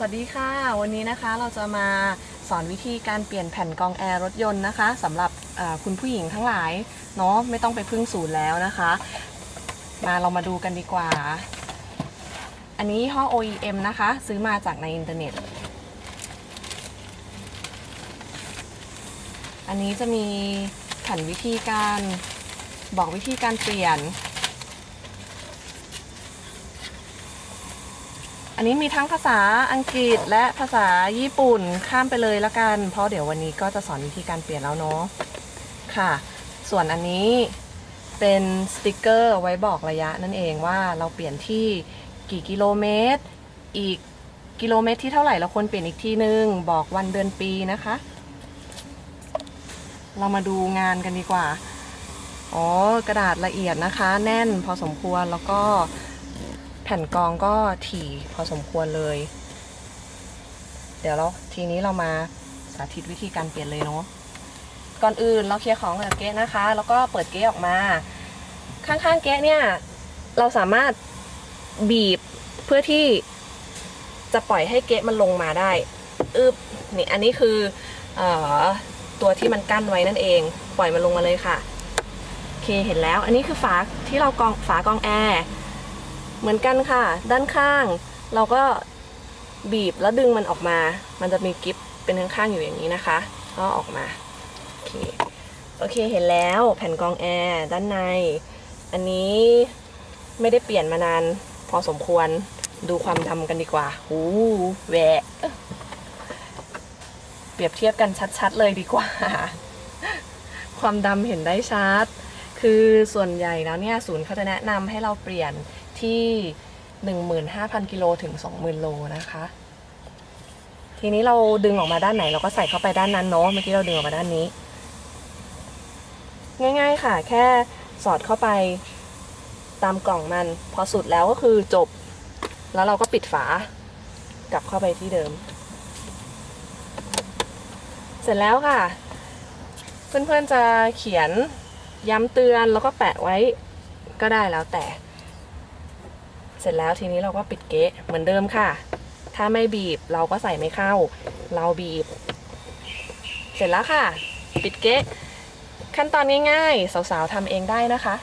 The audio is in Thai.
สวัสดีค่ะ วันนี้นะคะเราจะมาสอนวิธีการเปลี่ยนแผ่นกองแอร์รถยนต์นะคะสำหรับคุณผู้หญิงทั้งหลายเนาะไม่ต้องไปพึ่งศูนย์แล้วนะคะ มาเรามาดูกันดีกว่า อันนี้ยี่ห้อ OEM นะคะ ซื้อมาจากในอินเทอร์เน็ต อันนี้จะมีแผ่นวิธีการบอกวิธีการเปลี่ยน อันนี้มีทั้งภาษาอังกฤษและภาษาญี่ปุ่นข้ามไปเลยละกัน เพราะเดี๋ยววันนี้ก็จะสอนวิธีการเปลี่ยนแล้วเนาะค่ะ ส่วนอันนี้เป็นสติกเกอร์ไว้บอกระยะนั่นเองว่าเราเปลี่ยนที่กี่กิโลเมตร อีกกิโลเมตรที่เท่าไหร่เราควรเปลี่ยนอีกทีนึง บอกวันเดือนปีนะคะ เรามาดูงานกันดีกว่าอ๋อกระดาษละเอียดนะคะ แน่นพอสมควรแล้วก็ แผ่นกองก็ถี่พอสมควรเลย เดี๋ยวเราทีนี้เรามาสาธิตวิธีการเปลี่ยนเลยเนาะก่อนอื่นเราเคลียร์ของจากเก๊ะนะคะ แล้วก็เปิดเก๊ะออกมา ข้างๆเก๊ะเนี่ย เราสามารถบีบเพื่อที่จะปล่อยให้เก๊ะมันลงมาได้อึบนี่อันนี้คือเออตัวที่มันกั้นไว้นั่นเอง ปล่อยมันลงมาเลยค่ะโอเคเห็นแล้ว อันนี้คือฝาที่เรากองฝากองแอร์ เหมือนกันค่ะ ด้านข้าง เราก็บีบแล้วดึงมันออกมา มันจะมีกิฟเป็นข้างๆอยู่อย่างนี้นะคะ ก็ออกมา โอเค โอเค เห็นแล้วแผ่นกรองแอร์ด้านใน อันนี้ไม่ได้เปลี่ยนมานาน พอสมควร ดูความดำกันดีกว่าหูแหวะ เปรียบเทียบกันชัดๆเลยดีกว่า ความดำเห็นได้ชัด คือส่วนใหญ่แล้วเนี่ยศูนย์เขาจะแนะนำให้เราเปลี่ยน ที่ 15,000 กิโลถึง 20,000 โลนะคะ ทีนี้เราดึงออกมาด้านไหนเราก็ใส่เข้าไปด้านนั้นเนาะเมื่อกี้เราดึงออกมาด้านนี้ ง่ายๆค่ะ แค่สอดเข้าไปตามกล่องมัน พอสุดแล้วก็คือจบ แล้วเราก็ปิดฝากลับเข้าไปที่เดิม เสร็จแล้วค่ะ เพื่อนๆจะเขียนย้ำเตือนแล้วก็แปะไว้ก็ได้แล้วแต่ เสร็จแล้วทีนี้เราก็ปิดเก๊ะเหมือนเดิมค่ะ ถ้าไม่บีบเราก็ใส่ไม่เข้า เราบีบ เสร็จแล้วค่ะ ปิดเก๊ะขั้นตอนง่ายๆ สาวๆทำเองได้นะคะ